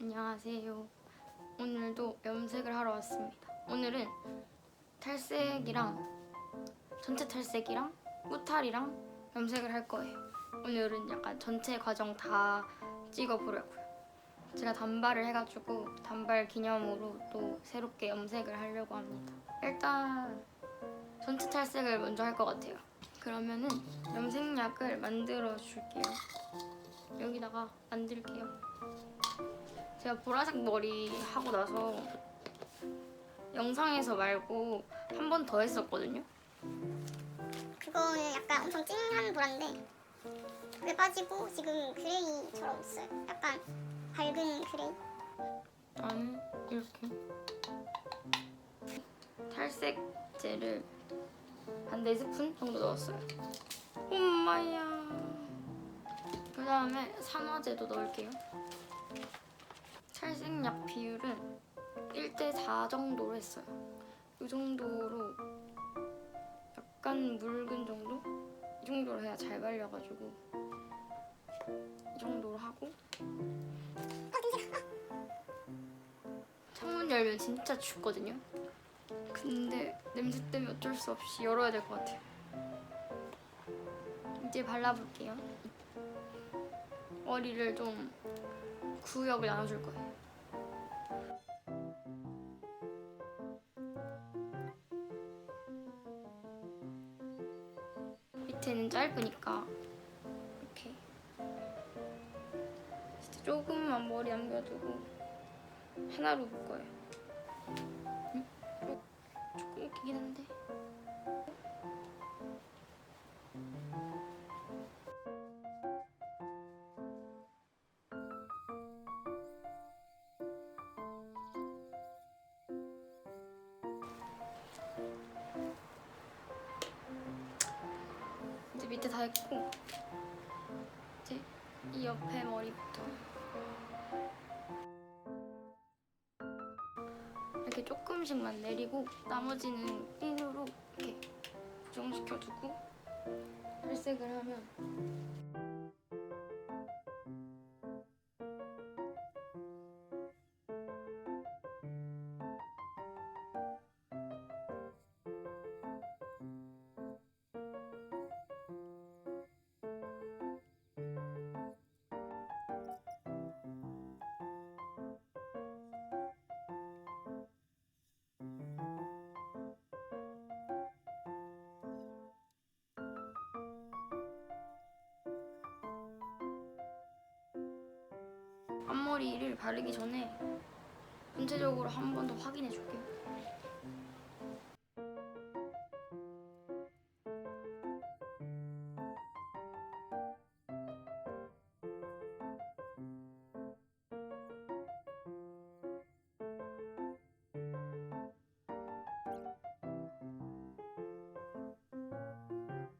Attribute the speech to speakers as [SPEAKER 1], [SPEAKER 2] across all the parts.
[SPEAKER 1] 안녕하세요. 오늘도 염색을 하러 왔습니다. 오늘은 탈색이랑 전체 탈색이랑 꾸탈이랑 염색을 할 거예요. 오늘은 약간 전체 과정 다 찍어보려고요. 제가 단발을 해가지고 단발 기념으로 또 새롭게 염색을 하려고 합니다. 일단 전체 탈색을 먼저 할 것 같아요. 그러면은 염색약을 만들어 줄게요. 여기다가 만들게요. 제가 보라색 머리 하고 나서 영상에서 말고 한 번 더 했었거든요.
[SPEAKER 2] 그거는 약간 엄청 찡한 보라인데 그게 빠지고 지금 그레이처럼 있어요. 약간 밝은 그레이.
[SPEAKER 1] 아니 이렇게 탈색제를 한 4스푼 정도 넣었어요. 엄마야. 그 다음에 산화제도 넣을게요. 탈색약 비율은 1대4 정도로 했어요. 이 정도로 약간 묽은 정도? 이 정도로 해야 잘 발려가지고 이 정도로 하고 창문 열면 진짜 춥거든요. 근데 냄새 때문에 어쩔 수 없이 열어야 될 것 같아요. 이제 발라볼게요. 머리를 좀 구역을 나눠줄 거예요. 밑에는 짧으니까 이렇게 진짜 조금만 머리 남겨두고 하나로 묶어요. 응? 조- 조금 웃기긴 한데. 밑에 다 했고 이제 이 옆에 머리부터 이렇게 조금씩만 내리고 나머지는 핀으로 이렇게 고정시켜 두고 탈색을 하면 앞머리를 바르기 전에 전체적으로 한 번 더 확인해 줄게요.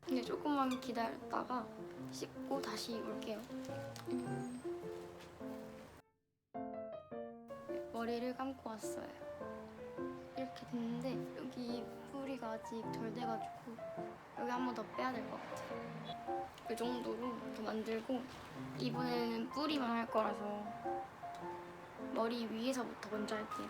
[SPEAKER 1] 근데 조금만 기다렸다가 씻고 다시 올게요. 머리를 감고 왔어요. 이렇게 됐는데 여기 뿌리가 아직 덜 돼가지고 여기 한 번 더 빼야 될 것 같아요. 이 정도로 이렇게 만들고 이번에는 뿌리만 할 거라서 머리 위에서부터 먼저 할게요.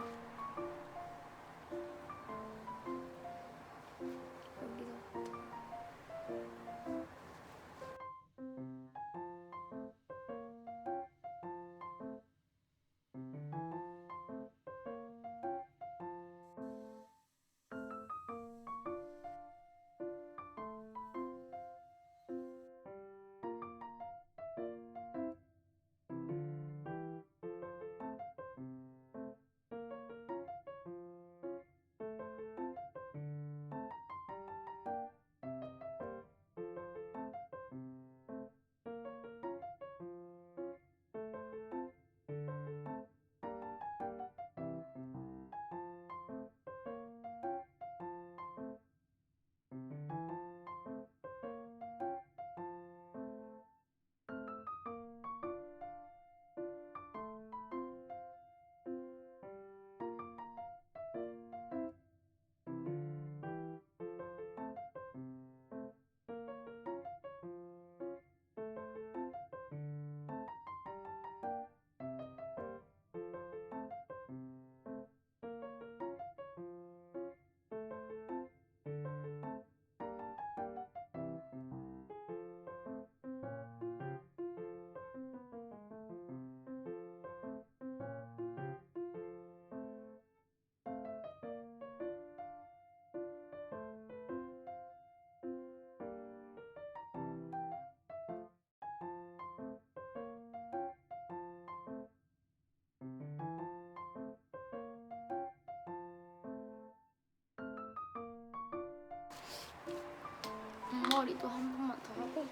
[SPEAKER 1] 앞머리도 한 번만 더 하고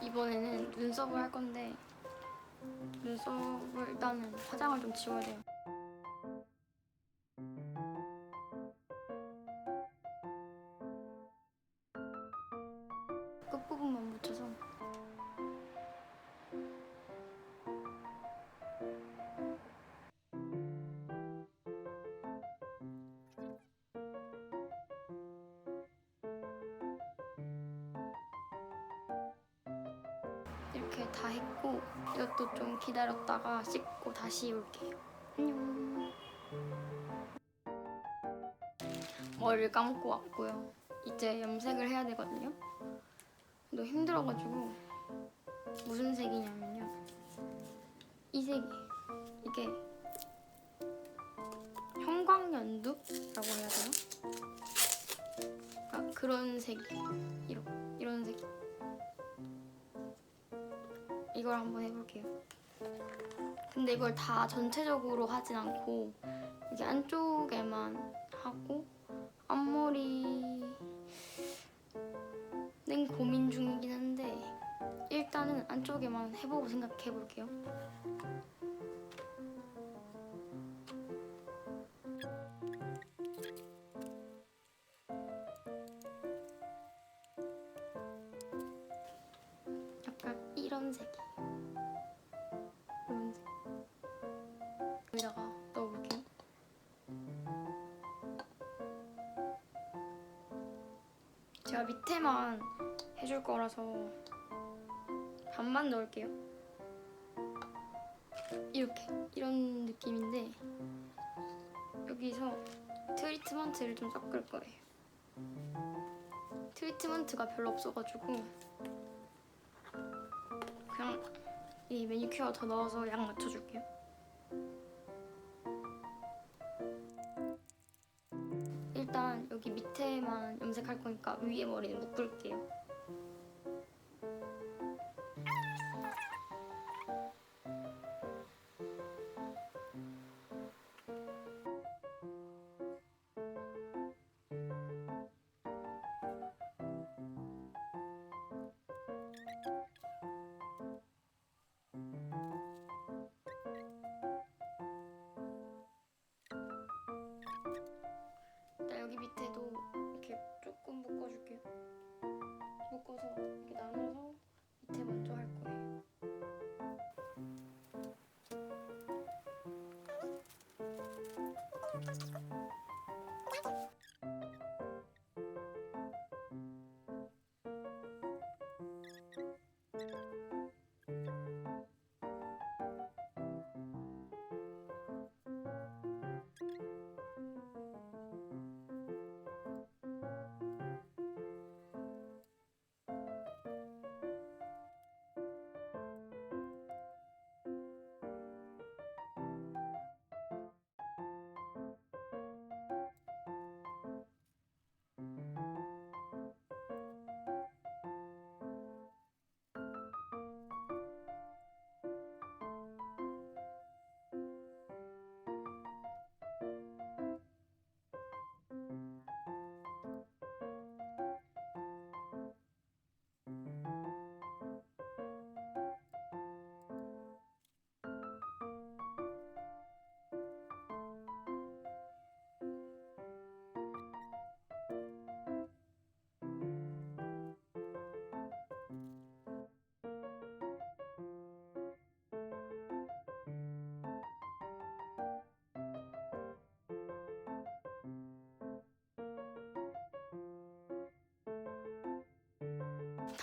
[SPEAKER 1] 이번에는 눈썹을 할 건데 눈썹을 일단은 화장을 좀 지워야 돼요. 이렇게 다 했고 이것도 좀 기다렸다가 씻고 다시 올게요. 안녕. 머리를 감고 왔고요. 이제 염색을 해야 되거든요. 너 힘들어가지고 무슨 색이냐면요. 이 색이 이게 형광연두라고 해야 되나? 그러니까 그런 색이 이런 이런 색이. 이걸 한번 해볼게요. 근데 이걸 다 전체적으로 하진 않고 이게 안쪽에만 하고 앞머리는 고민 중이긴 한데 일단은 안쪽에만 해보고 생각해 볼게요. 여기다가 넣어볼게요. 제가 밑에만 해줄 거라서 반만 넣을게요. 이렇게 이런 느낌인데 여기서 트리트먼트를 좀 섞을 거예요. 트리트먼트가 별로 없어가지고 그냥 이 매니큐어 더 넣어서 양 맞춰줄게요. 일단 여기 밑에만 염색할 거니까 위에 머리는 묶을게요. 여기 밑에도 이렇게 조금 묶어줄게요. 묶어서 이렇게 나눠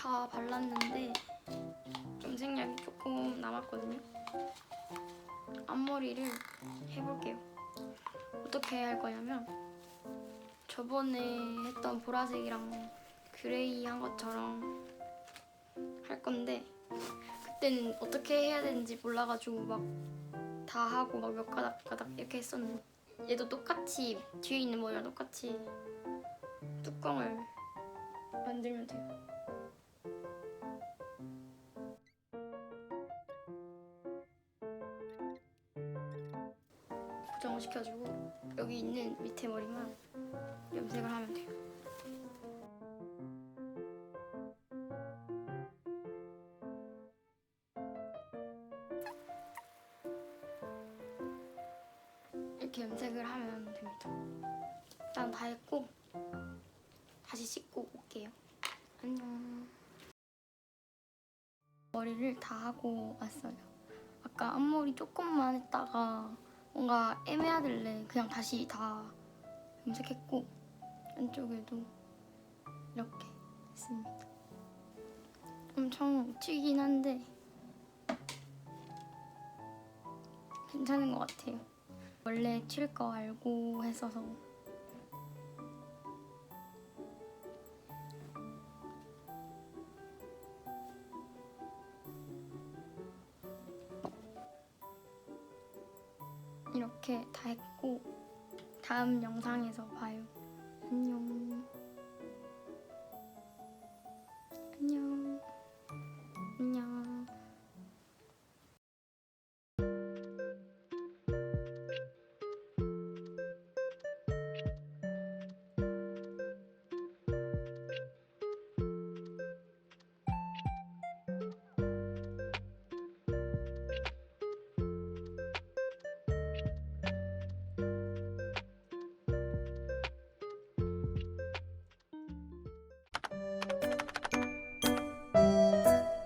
[SPEAKER 1] 다 발랐는데 염색약이 조금 남았거든요. 앞머리를 해볼게요. 어떻게 할 거냐면 저번에 했던 보라색이랑 그레이 한 것처럼 할 건데 그때는 어떻게 해야 되는지 몰라가지고 막 다 하고 막 몇 가닥 가닥 이렇게 했었는데 얘도 똑같이 뒤에 있는 머리랑 똑같이 뚜껑을 만들면 돼요. 시켜주고 여기 있는 밑에 머리만 염색을 하면 돼요. 이렇게 염색을 하면 됩니다. 일단 다 했고 다시 씻고 올게요. 안녕. 머리를 다 하고 왔어요. 아까 앞머리 조금만 했다가 뭔가 애매하길래 그냥 다시 다 염색했고 안쪽에도 이렇게 했습니다. 엄청 튀긴 한데 괜찮은 것 같아요. 원래 튈 거 알고 했어서 이렇게 다 했고 다음 영상에서 봐요. 안녕.